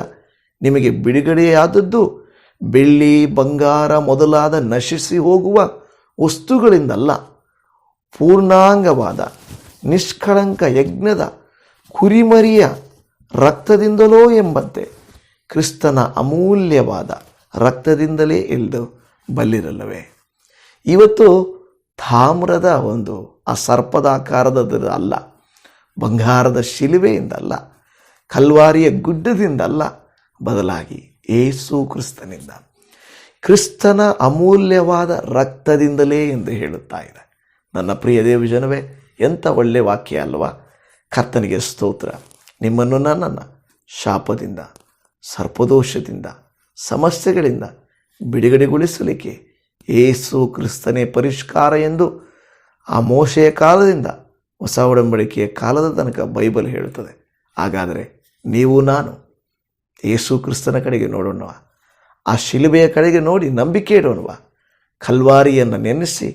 ನಿಮಗೆ ಬಿಡುಗಡೆಯಾದದ್ದು ಬೆಳ್ಳಿ, ಬಂಗಾರ ಮೊದಲಾದ ನಶಿಸಿ ಹೋಗುವ ವಸ್ತುಗಳಿಂದಲ್ಲ, ಪೂರ್ಣಾಂಗವಾದ, ನಿಷ್ಕಳಂಕ ಯಜ್ಞದ ಕುರಿಮರಿಯ ರಕ್ತದಿಂದಲೋ ಎಂಬಂತೆ ಕ್ರಿಸ್ತನ ಅಮೂಲ್ಯವಾದ ರಕ್ತದಿಂದಲೇ ಎಂದು ಬಲ್ಲಿರಲ್ಲವೇ? ಇವತ್ತು ತಾಮ್ರದ ಒಂದು ಆ ಸರ್ಪದ ಆಕಾರದ ಅಲ್ಲ, ಬಂಗಾರದ ಶಿಲುವೆಯಿಂದಲ್ಲ ಕಲ್ವಾರಿಯ ಗುಡ್ಡದಿಂದಲ್ಲ ಬದಲಾಗಿ ಏಸು ಕ್ರಿಸ್ತನಿಂದ. ಕ್ರಿಸ್ತನ ಅಮೂಲ್ಯವಾದ ರಕ್ತದಿಂದಲೇ ಎಂದು ಹೇಳುತ್ತಾ ಇದೆ. ನನ್ನ ಪ್ರಿಯ ದೇವಜನವೇ ಎಂಥ ಒಳ್ಳೆ ವಾಕ್ಯ ಅಲ್ವಾ? ಕರ್ತನಿಗೆ ಸ್ತೋತ್ರ. ನಿಮ್ಮನ್ನು ನನ್ನನ್ನು ಶಾಪದಿಂದ, ಸರ್ಪದೋಷದಿಂದ, ಸಮಸ್ಯೆಗಳಿಂದ ಬಿಡುಗಡೆಗೊಳಿಸಲಿಕ್ಕೆ ಏಸು ಕ್ರಿಸ್ತನೇ ಪರಿಷ್ಕಾರ ಎಂದು ಆ ಮೋಶೆಯ ಕಾಲದಿಂದ ಹೊಸ ಒಡಂಬಡಿಕೆಯ ಕಾಲದ ತನಕ ಬೈಬಲ್ ಹೇಳುತ್ತದೆ. ಹಾಗಾದರೆ ನೀವು ನಾನು ಯೇಸು ಕ್ರಿಸ್ತನ ಕಡೆಗೆ ನೋಡೋಣವ ಆ ಶಿಲುಬೆಯ ಕಡೆಗೆ ನೋಡಿ ನಂಬಿಕೆ ಇಡೋಣವ ಕಲ್ವಾರಿಯನ್ನು ನೆನೆಸಿ,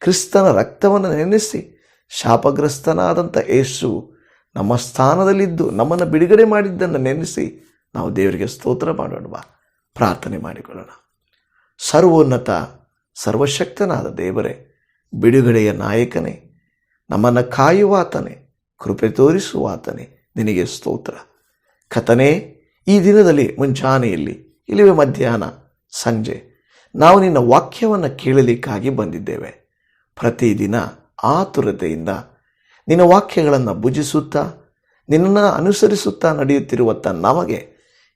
ಕ್ರಿಸ್ತನ ರಕ್ತವನ್ನು ನೆನೆಸಿ ಶಾಪಗ್ರಸ್ತನಾದಂಥ ಯೇಸು ನಮ್ಮ ಸ್ಥಾನದಲ್ಲಿದ್ದು ನಮ್ಮನ್ನು ಬಿಡುಗಡೆ ಮಾಡಿದ್ದನ್ನು ನೆನೆಸಿ ನಾವು ದೇವರಿಗೆ ಸ್ತೋತ್ರ ಮಾಡೋಣವಾ ಪ್ರಾರ್ಥನೆ ಮಾಡಿಕೊಳ್ಳೋಣ. ಸರ್ವೋನ್ನತ, ಸರ್ವಶಕ್ತನಾದ ದೇವರೇ, ಬಿಡುಗಡೆಯ ನಾಯಕನೇ, ನಮ್ಮನ್ನು ಕಾಯುವಾತನೇ, ಕೃಪೆ ತೋರಿಸುವಾತನೇ, ನಿನಗೆ ಸ್ತೋತ್ರ. ಕಥನೆ ಈ ದಿನದಲ್ಲಿ ಮುಂಚಾನೆಯಲ್ಲಿ ಇಲ್ಲಿವೆ ಮಧ್ಯಾಹ್ನ, ಸಂಜೆ, ನಾವು ನಿನ್ನ ವಾಕ್ಯವನ್ನು ಕೇಳಲಿಕ್ಕಾಗಿ ಬಂದಿದ್ದೇವೆ. ಪ್ರತಿದಿನ ಆತುರತೆಯಿಂದ ನಿನ್ನ ವಾಕ್ಯಗಳನ್ನು ಭುಜಿಸುತ್ತಾ, ನಿನ್ನನ್ನು ಅನುಸರಿಸುತ್ತಾ ನಡೆಯುತ್ತಿರುವತ್ತ ನಮಗೆ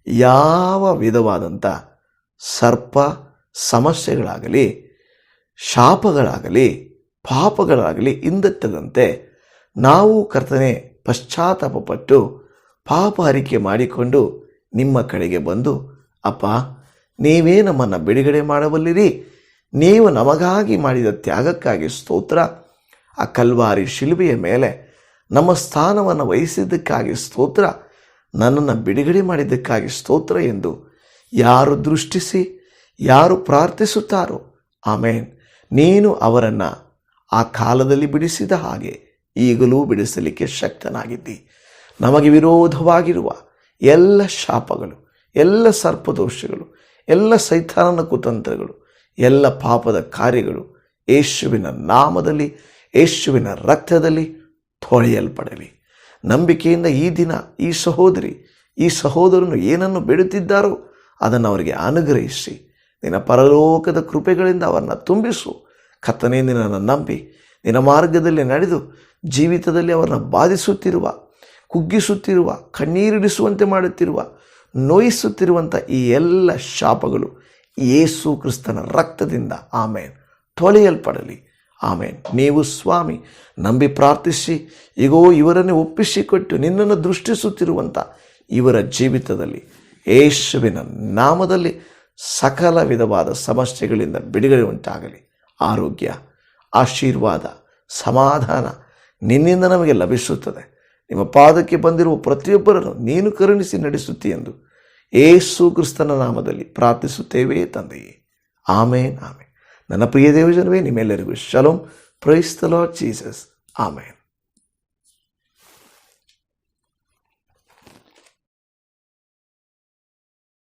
ಯಾವ ವಿಧವಾದಂಥ ಸರ್ಪ ಸಮಸ್ಯೆಗಳಾಗಲಿ, ಶಾಪಗಳಾಗಲಿ, ಪಾಪಗಳಾಗಲಿ ಹಿಂದಟ್ಟದಂತೆ ನಾವು ಕರ್ತನೆ ಪಶ್ಚಾತ್ತಾಪಪಟ್ಟು ಪಾಪ ಹರಿಕೆ ಮಾಡಿಕೊಂಡು ನಿಮ್ಮ ಕಡೆಗೆ ಬಂದು, ಅಪ್ಪ, ನೀವೇ ನಮ್ಮನ್ನು ಬಿಡುಗಡೆ ಮಾಡಬಲ್ಲಿರಿ. ನೀವು ನಮಗಾಗಿ ಮಾಡಿದ ತ್ಯಾಗಕ್ಕಾಗಿ ಸ್ತೋತ್ರ. ಆ ಕಲ್ವಾರಿ ಶಿಲುಬೆಯ ಮೇಲೆ ನಮ್ಮ ಸ್ಥಾನವನ್ನು ವಹಿಸಿದ್ದಕ್ಕಾಗಿ ಸ್ತೋತ್ರ. ನನ್ನನ್ನು ಬಿಡುಗಡೆ ಮಾಡಿದ್ದಕ್ಕಾಗಿ ಸ್ತೋತ್ರ ಎಂದು ಯಾರು ದೃಷ್ಟಿಸಿ, ಯಾರು ಪ್ರಾರ್ಥಿಸುತ್ತಾರೋ, ಆಮೇನ್. ನೀನು ಅವರನ್ನು ಆ ಕಾಲದಲ್ಲಿ ಬಿಡಿಸಿದ ಹಾಗೆ ಈಗಲೂ ಬಿಡಿಸಲಿಕ್ಕೆ ಶಕ್ತನಾಗಿದ್ದಿ. ನಮಗೆ ವಿರೋಧವಾಗಿರುವ ಎಲ್ಲ ಶಾಪಗಳು, ಎಲ್ಲ ಸರ್ಪದೋಷಗಳು, ಎಲ್ಲ ಸೈತಾನನ ಕುತಂತ್ರಗಳು, ಎಲ್ಲ ಪಾಪದ ಕಾರ್ಯಗಳು ಯೇಸುವಿನ ನಾಮದಲ್ಲಿ, ಯೇಸುವಿನ ರಕ್ತದಲ್ಲಿ ತೊಳೆಯಲ್ಪಡಲಿ. ನಂಬಿಕೆಯಿಂದ ಈ ದಿನ ಈ ಸಹೋದರಿ, ಈ ಸಹೋದರನು ಏನನ್ನು ಬಿಡುತ್ತಿದ್ದಾರೋ ಅದನ್ನು ಅವರಿಗೆ ಅನುಗ್ರಹಿಸಿ. ನಿನ್ನ ಪರಲೋಕದ ಕೃಪೆಗಳಿಂದ ಅವರನ್ನು ತುಂಬಿಸು. ಕತ್ತನೆಯಿಂದ ನಿನ್ನನ್ನು ನಂಬಿ, ನಿನ್ನ ಮಾರ್ಗದಲ್ಲಿ ನಡೆದು, ಜೀವಿತದಲ್ಲಿ ಅವರನ್ನು ಬಾಧಿಸುತ್ತಿರುವ ಕುಗ್ಗಿಸುತ್ತಿರುವ, ಕಣ್ಣೀರಿಡಿಸುವಂತೆ ಮಾಡುತ್ತಿರುವ ನೋಯಿಸುತ್ತಿರುವಂಥ ಈ ಎಲ್ಲ ಶಾಪಗಳು ಯೇಸು ಕ್ರಿಸ್ತನ ರಕ್ತದಿಂದ ಆಮೇನ್. ತೊಳೆಯಲ್ಪಡಲಿ. ಆಮೇನ್. ನೀವು ಸ್ವಾಮಿ, ನಂಬಿ ಪ್ರಾರ್ಥಿಸಿ ಈಗೋ ಇವರನ್ನೇ ಒಪ್ಪಿಸಿಕೊಟ್ಟು ನಿನ್ನನ್ನು ದೃಷ್ಟಿಸುತ್ತಿರುವಂಥ ಇವರ ಜೀವಿತದಲ್ಲಿ, ಯೇಸುವಿನ ನಾಮದಲ್ಲಿ ಸಕಲ ವಿಧವಾದ ಸಮಸ್ಯೆಗಳಿಂದ ಬಿಡುಗಡೆ ಉಂಟಾಗಲಿ. ಆರೋಗ್ಯ, ಆಶೀರ್ವಾದ, ಸಮಾಧಾನ ನಿನ್ನಿಂದ ನಮಗೆ ಲಭಿಸುತ್ತದೆ. ನಿಮ್ಮ ಪಾದಕ್ಕೆ ಬಂದಿರುವ ಪ್ರತಿಯೊಬ್ಬರನ್ನು ನೀನು ಕರುಣಿಸಿ ನಡೆಸುತ್ತಿ ಎಂದು ಏಸು ಕ್ರಿಸ್ತನ ನಾಮದಲ್ಲಿ ಪ್ರಾರ್ಥಿಸುತ್ತೇವೆ ತಂದೆಯೇ. ಆಮೇನ್ ಆಮೇನ್. ನನ್ನ ಪ್ರಿಯ ದೇವಜನವೇ, ನಿಮ್ಮೆಲ್ಲರಿಗೂ shalom. Praise the lord Jesus amen.